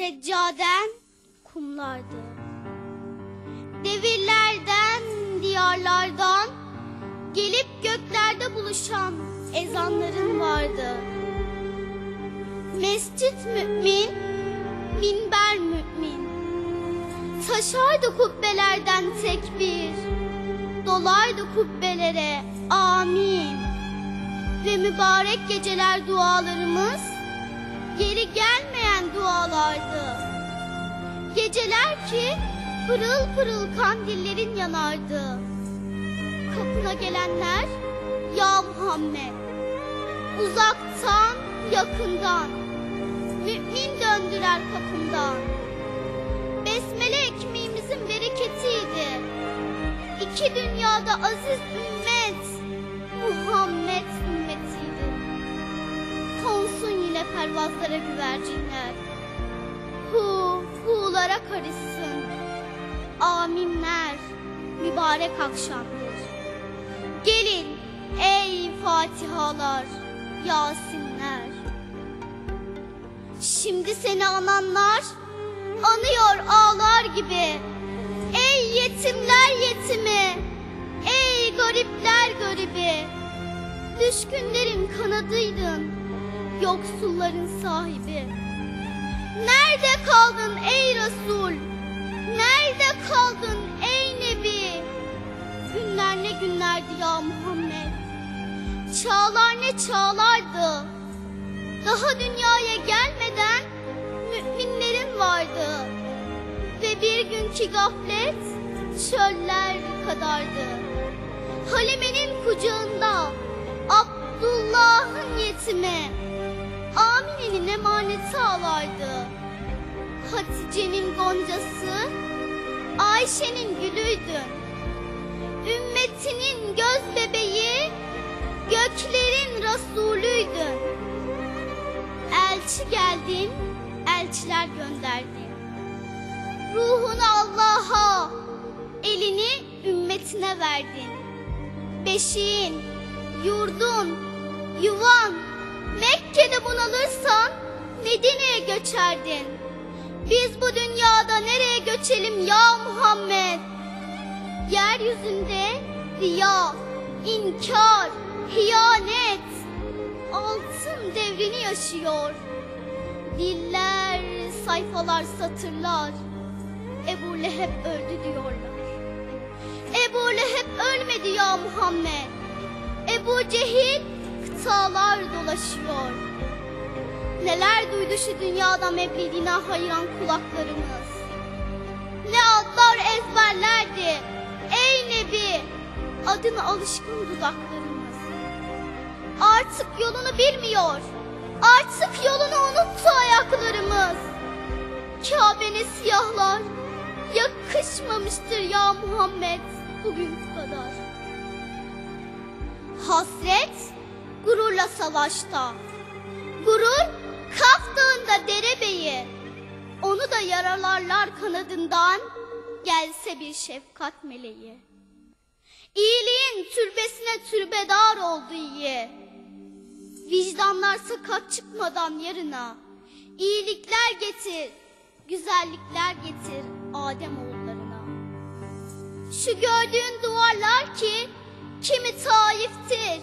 Seccaden kumlardı. Devirlerden, diyarlardan gelip göklerde buluşan ezanların vardı. Mescit mümin, minber mümin. Taşardı kubbelerden tekbir, dolardı kubbelere amin. Ve mübarek geceler dualarımız geri gelmeyen dualardı. Geceler ki pırıl pırıl kandillerin yanardı. Kapına gelenler ya Muhammed uzaktan yakından mümin döndüler kapımdan. Besmele ekmeğimizin bereketiydi. İki dünyada aziz ümmet Muhammed ümmetiydi. Konsun yine pervazlara güvercinler. Hu, hulara karışsın. Aminler, mübarek akşamdır. Gelin ey Fatihalar, Yasinler. Şimdi seni ananlar anıyor ağlar gibi. Ey yetimler yetimi, ey garipler garibi. Düşkünlerin kanadıydın, yoksulların sahibi. Nerede kaldın ey Resul? Nerede kaldın ey Nebi? Günler ne günlerdi ya Muhammed. Çağlar ne çağlardı. Daha dünyaya gelmeden müminlerin vardı. Ve bir günkü gaflet çöller kadardı. Halime'nin kucağında Abdullah'ın yetimi emaneti ağlardı. Hatice'nin goncası Ayşe'nin gülüydü. Ümmetinin göz bebeği göklerin Resulüydü. Elçi geldin, elçiler gönderdin. Ruhunu Allah'a, elini ümmetine verdin. Beşiğin, yurdun, yuvan, Bunalırsan Medine'ye göçerdin. Biz bu dünyada nereye göçelim ya Muhammed? Yeryüzünde riya, inkar, hiyanet, altın devrini yaşıyor. Diller, sayfalar, satırlar. Ebu Leheb öldü diyorlar. Ebu Leheb ölmedi ya Muhammed. Ebu Cehil kıtalar dolaşıyor. Neler duydu şu dünyada mevlidine hayran kulaklarımız. Ne adlar ezberlerdi. Ey Nebi, adına alışkın dudaklarımız. Artık yolunu bilmiyor. Artık yolunu unuttu ayaklarımız. Kabe'ne siyahlar yakışmamıştır ya Muhammed bugünkü kadar. Hasret gururla savaşta. Gurur kanadından gelse bir şefkat meleği. İyiliğin türbesine türbedar oldu iyi. Vicdanlar sakat çıkmadan yarına. İyilikler getir, güzellikler getir Adem oğullarına. Şu gördüğün duvarlar ki kimi Taif'tir,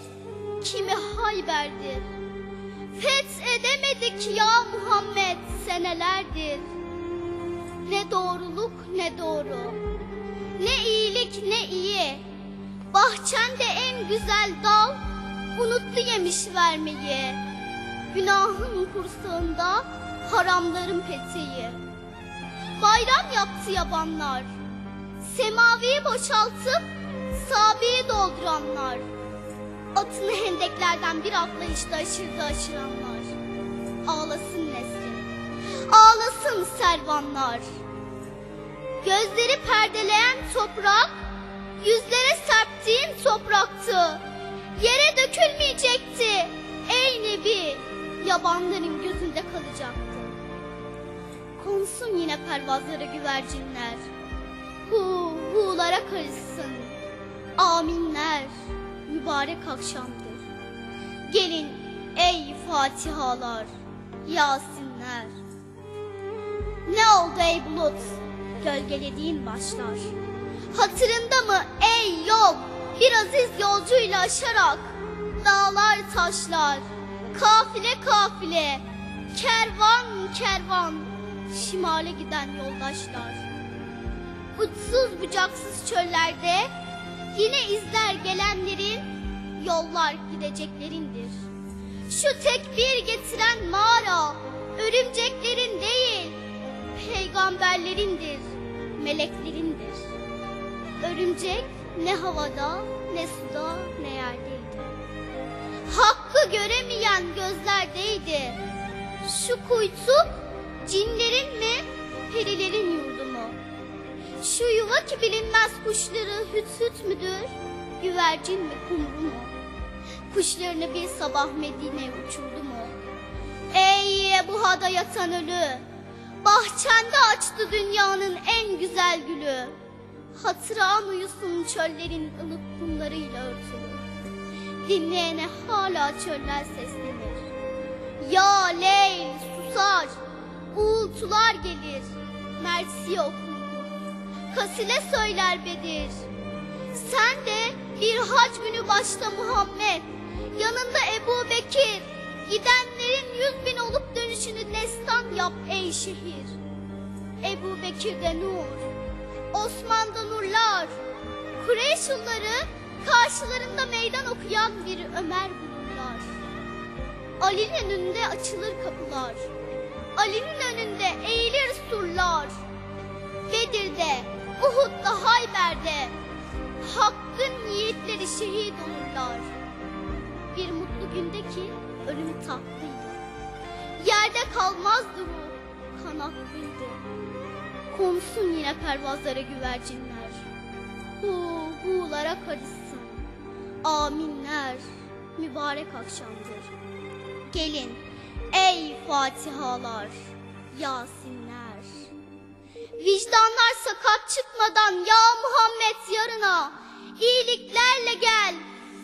kimi Hayber'dir. Feth edemedik ya Muhammed senelerdir. Ne doğruluk ne doğru, ne iyilik ne iyi. Bahçende en güzel dal unuttu yemiş vermeyi. Günahın kursağında haramların peteği. Bayram yaptı yabanlar. Semaviyi boşaltıp sabiyi dolduranlar. Atını hendeklerden bir atlayışta aşırdı aşıranlar. Ağlasın servanlar. Gözleri perdeleyen toprak, yüzlere serptiğin topraktı. Yere dökülmeyecekti. Ey Nebi, yabanların gözünde kalacaktı. Konsun yine pervazlara güvercinler. Hu, hulara karışsın. Aminler, mübarek akşamdır. Gelin ey Fatihalar, Yasinler. Ey bulut, gölgelediğin başlar. Hatırında mı ey yol, bir aziz yolcuyla aşarak dağlar taşlar, kafile kafile, kervan kervan, şimale giden yoldaşlar. Uçsuz bucaksız çöllerde yine izler gelenlerin yollar gideceklerindir. Şu tekbir getiren mağara örümceklerin değil, peygamberlerindir, meleklerindir. Örümcek ne havada, ne suda, ne yerdeydi. Hakkı göremeyen gözlerdeydi. Şu kuytu cinlerin mi, perilerin yurdu mu? Şu yuva ki bilinmez kuşları hüt hüt müdür, güvercin mi kumru mu? Kuşlarını bir sabah Medine'ye uçurdu mu? Ey buhada yatan ölü, bahçende açtı dünyanın en güzel gülü. Hatıran uyusun çöllerin ılık kumlarıyla örtülü. Dinleyene hala çöller seslenir. Ya leyl susar, uğultular gelir. Mersi okur, kasile söyler Bedir. Sen de bir hac günü başta Muhammed, yanında Ebu Bekir, gidenlerin yüz bin olup dönüşünü destan yap ey şehir. Ebu Bekir'de nur, Osman'da nurlar, Kureyşulları karşılarında meydan okuyan bir Ömer bulurlar. Ali'nin önünde açılır kapılar, Ali'nin önünde eğilir surlar. Bedir'de, Uhud'da, Hayber'de Hakkın yiğitleri şehit olurlar. Bir mutlu günde ki ölüm tatlıydı. Kalmazdı ruh, kanatlıydı. Konsun yine pervazlara güvercinler. Hu hulara karışsın. Aminler, mübarek akşamdır. Gelin ey Fatihalar, Yasinler. Vicdanlar sakat çıkmadan ya Muhammed yarına iyiliklerle gel,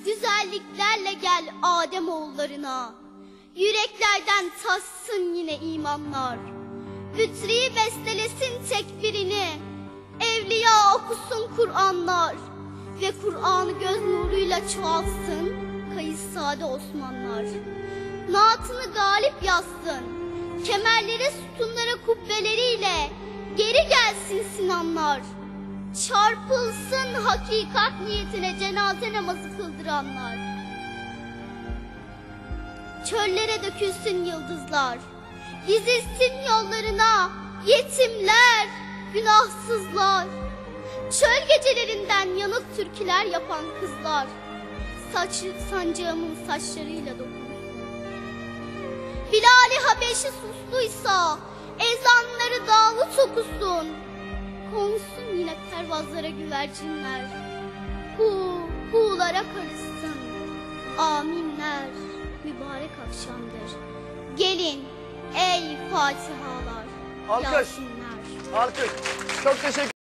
güzelliklerle gel Adem oğullarına. Yüreklerden taşsın yine imanlar. Ütri bestelesin tekbirini. Evliya okusun Kur'anlar ve Kur'an'ı göz nuruyla çoğalsın Kayıssade Osmanlar. Naatını galip yazsın. Kemerleri sütunlara kubbeleriyle geri gelsin Sinanlar. Çarpılsın hakikat niyetine cenaze namazı kıldıranlar. Çöllere dökülsün yıldızlar. Dizilsin yollarına yetimler, günahsızlar. Çöl gecelerinden yanık türküler yapan kızlar. Saç sancağımın saçlarıyla dokunsun. Bilal-i Habeşi susluysa ezanları Davut okusun. Konsun yine pervazlara güvercinler. Hu, hulara karışsın. Aminler, mübarek akşamdır. Gelin ey Fatihalar, Alkış. Yasinler. Alkış. Çok teşekkür